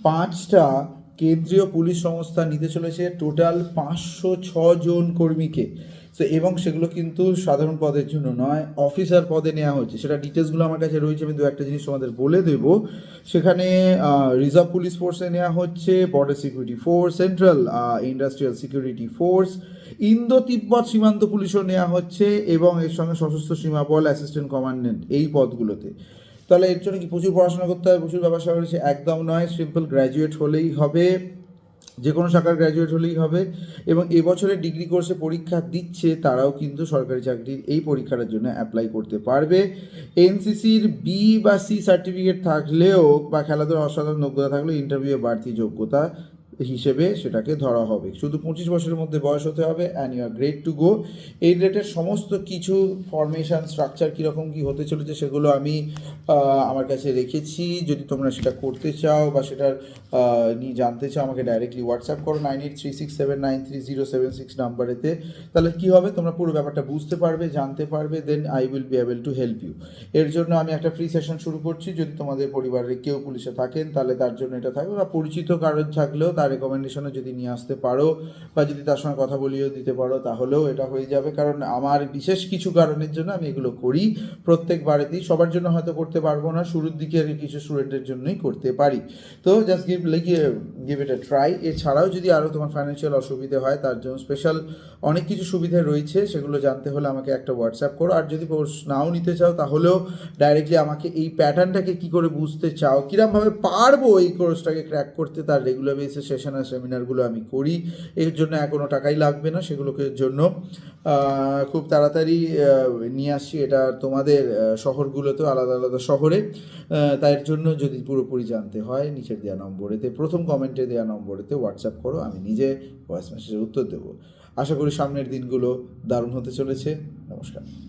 পাঁচটা কেন্দ্রীয় পুলিশ সংস্থা নিতে চলেছে টোটাল পাঁচশো জন কর্মীকে। তো এবং সেগুলো কিন্তু সাধারণ পদের জন্য নয়, অফিসার পদে নেওয়া হচ্ছে সেটা ডিটেলসগুলো আমার কাছে রয়েছে, আমি দু একটা জিনিস তোমাদের বলে দেবো। সেখানে রিজার্ভ পুলিশ ফোর্সে নেওয়া হচ্ছে border security force central industrial security force Indo তিব্বত সীমান্ত পুলিশও নেওয়া হচ্ছে এবং এর সঙ্গে সশস্ত্র সীমা বল অ্যাসিস্ট্যান্ট কমান্ডেন্ট এই পদগুলোতে। তাহলে এর জন্য কি প্রচুর পড়াশোনা করতে হবে প্রচুর ব্যবসা করেছে একদম নয় সিম্পল গ্র্যাজুয়েট হলেই হবে যে কোনো শাখার গ্র্যাজুয়েট হলেই হবে এবং এবছরে ডিগ্রি কোর্সে পরীক্ষা দিচ্ছে তারাও কিন্তু সরকারি চাকরির এই পরীক্ষাটার জন্য অ্যাপ্লাই করতে পারবে। এনসিসির বি বা সি সার্টিফিকেট থাকলেও বা খেলাধুলার অসাধারণ যোগ্যতা থাকলেও ইন্টারভিউয়ে বাড়তি যোগ্যতা হিসেবে সেটাকে ধরা হবে। শুধু পঁচিশ বছরের মধ্যে বয়স হতে হবে and you are great to go এই রেটের সমস্ত কিছু ফরমেশন স্ট্রাকচার কীরকম কী হতে চলেছে সেগুলো আমি আমার কাছে রেখেছি। যদি তোমরা সেটা করতে চাও বা সেটার নিয়ে জানতে চাও, আমাকে ডাইরেক্টলি হোয়াটসঅ্যাপ করো nine eight three six seven nine three zero seven six নাম্বারেতে তাহলে কী হবে? তোমরা পুরো ব্যাপারটা বুঝতে পারবে, জানতে পারবে then I will be able to help you এর জন্য আমি একটা ফ্রি সেশন শুরু করছি। যদি তোমাদের পরিবারের কেউ পুলিশে থাকেন, তাহলে তার জন্য এটা থাকবে বা পরিচিত কারোর থাকলেও তার রেকমেন্ডেশনে যদি নিয়ে আসতে পারো বা যদি তার সঙ্গে কথা বলিয়েও দিতে পারো, তাহলেও এটা হয়ে যাবে। কারণ আমার বিশেষ কিছু কারণের জন্য আমি এগুলো করি। প্রত্যেকবারেতেই সবার জন্য হয়তো করতে পারব না, শুরুর দিকের কিছু স্টুডেন্টের জন্যই করতে পারি। তো just give give it a try এছাড়াও যদি আরও তোমার ফাইন্যান্সিয়াল অসুবিধে হয়, তার জন্য স্পেশাল অনেক কিছু সুবিধা রয়েছে, সেগুলো জানতে হলে আমাকে একটা হোয়াটসঅ্যাপ করো। আর যদি কোর্স নাও নিতে চাও, তাহলেও ডাইরেক্টলি আমাকে এই প্যাটার্নটাকে কি করে বুঝতে চাও, কীরমভাবে পারব এই কোর্সটাকে ক্র্যাক করতে তার রেগুলার বেসিস সেশন আর সেমিনারগুলো আমি করি। এর জন্য কোনো টাকাই লাগবে না সেগুলোকে জন্য। খুব তাড়াতাড়ি নিয়ে আসছি। এটা তোমাদের আহ, শহরগুলোতেও আলাদা আলাদা শহরে। তার জন্য যদি পুরোপুরি জানতে হয় নিচের দেওয়া নম্বরেতে প্রথম কমেন্টে দেওয়া নম্বরেতে হোয়াটসঅ্যাপ করো আমি নিজে ভয়েস মেসেজের উত্তর দেবো। আশা করি সামনের দিনগুলো দারুণ হতে চলেছে। নমস্কার।